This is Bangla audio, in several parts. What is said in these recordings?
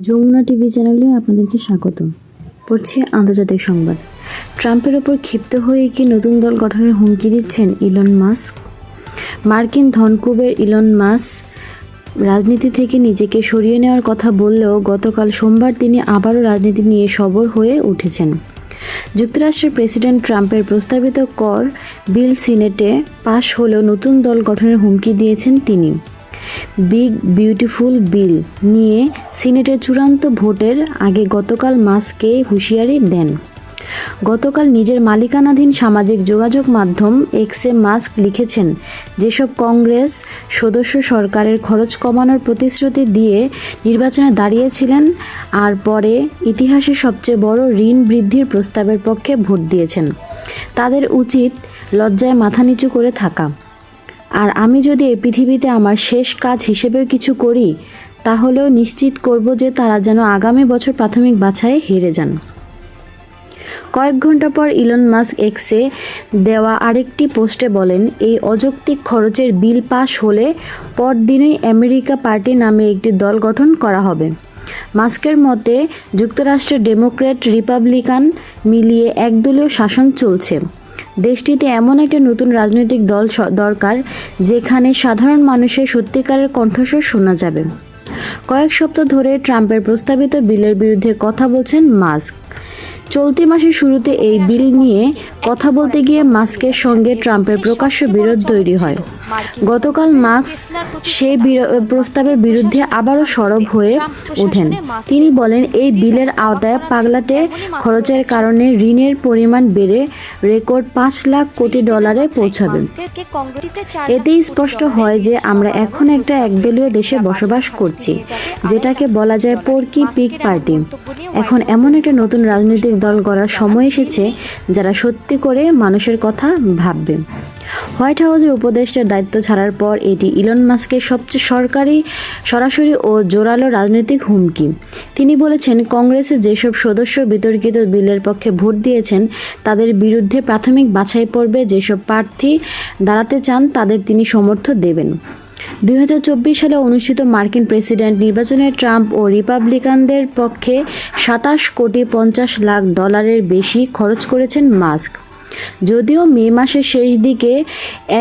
যমুনা টিভি চ্যানেলে আপনাদেরকে স্বাগত। পড়ছে আন্তর্জাতিক সংবাদ। ট্রাম্পের ওপর ক্ষিপ্ত হয়ে কি নতুন দল গঠনের হুমকি দিচ্ছেন ইলন মাস্ক? মার্কিন ধনকুবের ইলন মাস্ক রাজনীতি থেকে নিজেকে সরিয়ে নেওয়ার কথা বললেও গতকাল সোমবার তিনি আবারও রাজনীতি নিয়ে সবর হয়ে উঠেছেন। যুক্তরাষ্ট্রের প্রেসিডেন্ট ট্রাম্পের প্রস্তাবিত কর বিল সিনেটে পাশ হলেও নতুন দল গঠনের হুমকি দিয়েছেন তিনি। বিগ বিউটিফুল বিল নিয়ে সিনেটের চূড়ান্ত ভোটের আগে গতকাল মাস্ককে হুঁশিয়ারি দেন। গতকাল নিজের মালিকানাধীন সামাজিক যোগাযোগ মাধ্যম এক্সে মাস্ক লিখেছেন, যেসব কংগ্রেস সদস্য সরকারের খরচ কমানোর প্রতিশ্রুতি দিয়ে নির্বাচনে দাঁড়িয়েছিলেন, আর পরে ইতিহাসে সবচেয়ে বড় ঋণ বৃদ্ধির প্রস্তাবের পক্ষে ভোট দিয়েছেন। তাদের উচিত লজ্জায় মাথা নিচু করে থাকা। আর আমি যদি এই পৃথিবীতে আমার শেষ কাজ হিসেবেও কিছু করি, তাহলেও নিশ্চিত করব যে তারা যেন আগামী বছর প্রাথমিক বাছাইয়ে হেরে যান। কয়েক ঘণ্টা পর ইলন মাস্ক এক্সে দেওয়া আরেকটি পোস্টে বলেন, এই অযৌক্তিক খরচের বিল পাশ হলে পরদিনই আমেরিকা পার্টি নামে একটি দল গঠন করা হবে। মাস্কের মতে, যুক্তরাষ্ট্রের ডেমোক্র্যাট রিপাবলিকান মিলিয়ে একদলীয় শাসন চলছে। দেশটিতে এমন একটা নতুন রাজনৈতিক দল দরকার, যেখানে সাধারণ মানুষের সত্যিকারের কণ্ঠস্বর শোনা যাবে। কয়েক সপ্তাহ ধরে ট্রাম্পের প্রস্তাবিত বিলের বিরুদ্ধে কথা বলছেন মাস্ক। চলতি মাসের শুরুতে এই বিল নিয়ে কথা বলতে গিয়ে মাস্কের সঙ্গে ট্রাম্পের প্রকাশ্য বিরোধ তৈরি হয়। গতকাল সেই বিরো- প্রস্তাবের বিরুদ্ধে আবারও সরব হয়ে ওঠেন। তিনি বলেন, এই বিলের আওতায় পাগলাটে খরচের কারণে ঋণের পরিমাণ বেড়ে রেকর্ড পাঁচ লাখ কোটি ডলারে পৌঁছাবে। এতেই স্পষ্ট হয় যে আমরা এখন একটা একদলীয় দেশে বসবাস করছি, যেটাকে বলা যায় পোর্কি পিক পার্টি। এখন এমন একটা নতুন রাজনৈতিক দল গড়ার সময় এসেছে যারা সত্যি করে মানুষের কথা ভাববে। হোয়াইট হাউসের উপদেষ্টার দায়িত্ব ছাড়ার পর এটি ইলন মাস্কের সবচেয়ে সরকারি, সরাসরি ও জোরালো রাজনৈতিক হুমকি। তিনি বলেছেন কংগ্রেসের যেসব সদস্য বিতর্কিত বিলের পক্ষে ভোট দিয়েছেন, তাদের বিরুদ্ধে প্রাথমিক বাছাই পর্বে যেসব প্রার্থী দাঁড়াতে চান, তাদের তিনি সমর্থ দেবেন। দুই হাজার চব্বিশ সালে অনুষ্ঠিত মার্কিন প্রেসিডেন্ট নির্বাচনে ট্রাম্প ও রিপাবলিকানদের পক্ষে সাতাশ কোটি পঞ্চাশ লাখ ডলারের বেশি খরচ করেছেন মাস্ক। যদিও মে মাসের শেষ দিকে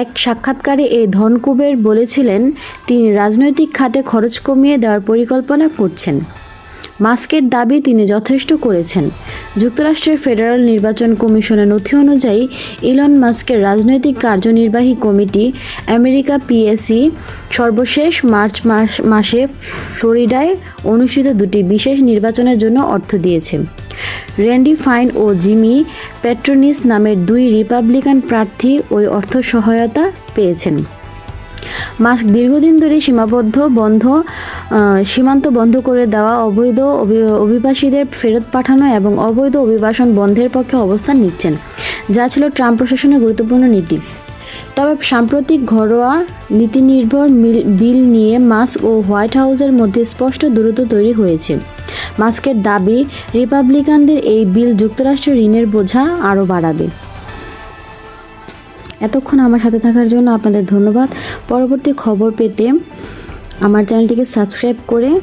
এক সাক্ষাৎকারে এই ধনকুবের বলেছিলেন, তিনি রাজনৈতিক খাতে খরচ কমিয়ে দেওয়ার পরিকল্পনা করছেন। মাস্কের দাবি তিনি যথেষ্ট করেছেন। যুক্তরাষ্ট্রের ফেডারেল নির্বাচন কমিশনের নথি অনুযায়ী ইলন মাস্কের রাজনৈতিক কার্যনির্বাহী কমিটি আমেরিকা পিএসি সর্বশেষ মার্চ মাস, মাসে ফ্লোরিডায় অনুষ্ঠিত দুটি বিশেষ নির্বাচনের জন্য অর্থ দিয়েছে। র্যান্ডি ফাইন ও জিমি পেট্রোনিস নামের দুই রিপাবলিকান প্রার্থী ওই অর্থ সহায়তা পেয়েছেন। মাস্ক দীর্ঘদিন ধরে সীমাবদ্ধ, বন্ধ সীমান্ত বন্ধ করে দেওয়া অবৈধ অভি- অভিবাসীদের ফেরত পাঠানো এবং অবৈধ অভিবাসন বন্ধের পক্ষে অবস্থান নিচ্ছেন, যা ছিল ট্রাম্প প্রশাসনের গুরুত্বপূর্ণ নীতি। তবে সাম্প্রতিক ঘরোয়া নীতিনির্ভর বিল নিয়ে মাস্ক ও হোয়াইট হাউসের মধ্যে স্পষ্ট দূরত্ব তৈরি হয়েছে। মাস্কের দাবি, রিপাবলিকানদের এই বিল যুক্তরাষ্ট্রের ঋণের বোঝা আরও বাড়াবে। এতক্ষণ আমার সাথে থাকার জন্য আপনাদের ধন্যবাদ। পরবর্তী খবর পেতে আমার চ্যানেলটিকে সাবস্ক্রাইব করে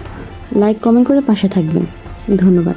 লাইক কমেন্ট করে পাশে থাকবেন। ধন্যবাদ।